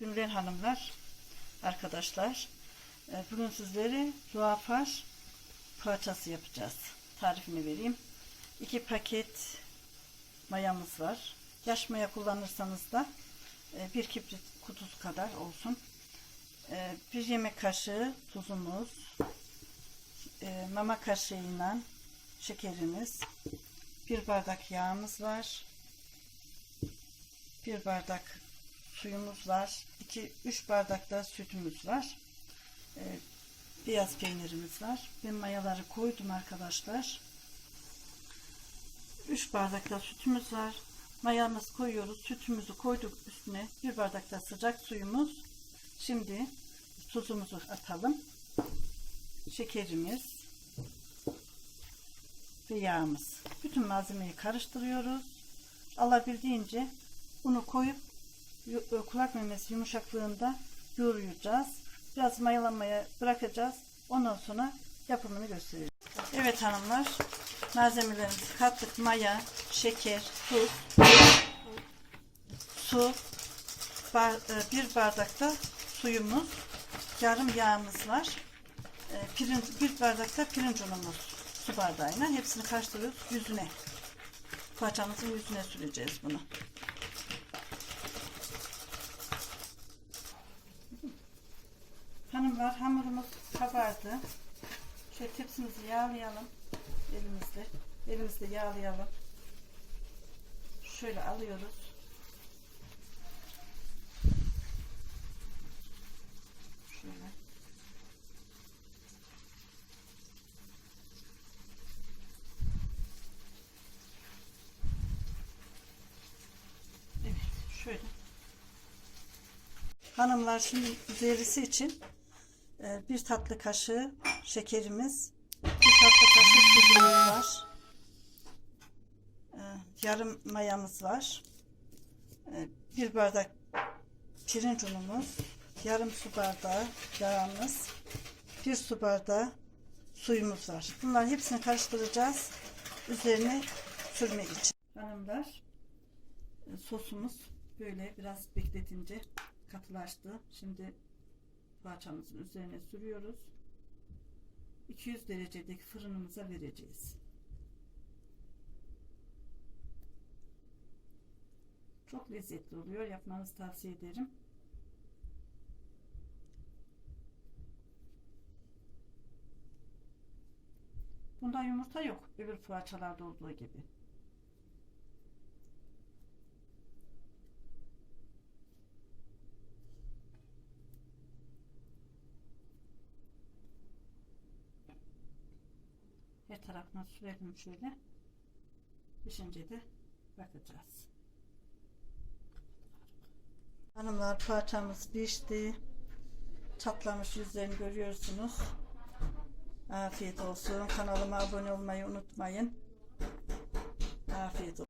Ümren hanımlar, arkadaşlar. e, Bugün sizlere zuafar poğaçası yapacağız. Tarifini vereyim. 2 paket mayamız var. Yaş maya kullanırsanız da e, bir kibrit kutusu kadar olsun. E, Bir yemek kaşığı tuzumuz, mama kaşığıyla şekerimiz, bir bardak yağımız var, bir bardak suyumuz var. 2-3 bardak da sütümüz var. Ee, beyaz peynirimiz var. Ben mayaları koydum arkadaşlar. 3 bardak da sütümüz var. Mayamızı koyuyoruz. Sütümüzü koyduk üstüne. Bir bardak da sıcak suyumuz. Şimdi tuzumuzu atalım. Şekerimiz ve yağımız. Bütün malzemeyi karıştırıyoruz. Alabildiğince unu koyup yu- kulak memesi yumuşaklığında yoğuracağız. Biraz mayalanmaya bırakacağız. Ondan sonra yapımını göstereceğiz. Evet hanımlar malzemelerimizi kattık. Maya, şeker, tuz, su, bar- e, bir bardakta suyumuz, yarım yağımız var. E, Pirinç, bir bardakta pirinç unumuz su bardağıyla hepsini karıştırıyoruz yüzüne. Poğaçamızın yüzüne süreceğiz bunu. Hanımlar hamurumuz kabardı. Şöyle tepsimizi yağlayalım. Elimizle. Elimizle yağlayalım. Şöyle alıyoruz. Evet, şöyle. Hanımlar şimdi üzerisi için bir tatlı kaşığı şekerimiz, bir tatlı kaşığı tuzumuz var. E, yarım mayamız var. E, bir bardak pirinç unumuz, yarım su bardağı yağımız, bir su bardağı suyumuz var. Bunların hepsini karıştıracağız. Üzerine sürmek için. Hanımlar e, sosumuz böyle biraz bekletince katılaştı. Şimdi poğaçamızın üzerine sürüyoruz. 200 derecedeki fırınımıza vereceğiz. Çok lezzetli oluyor. Yapmanızı tavsiye ederim. Bunda yumurta yok. Öbür poğaçalarda olduğu gibi. Her tarafına sürelim şöyle. Pişince de bakacağız. Hanımlar poğaçamız pişti. Çatlamış yüzlerini görüyorsunuz. Afiyet olsun. Kanalıma abone olmayı unutmayın. Afiyet olsun.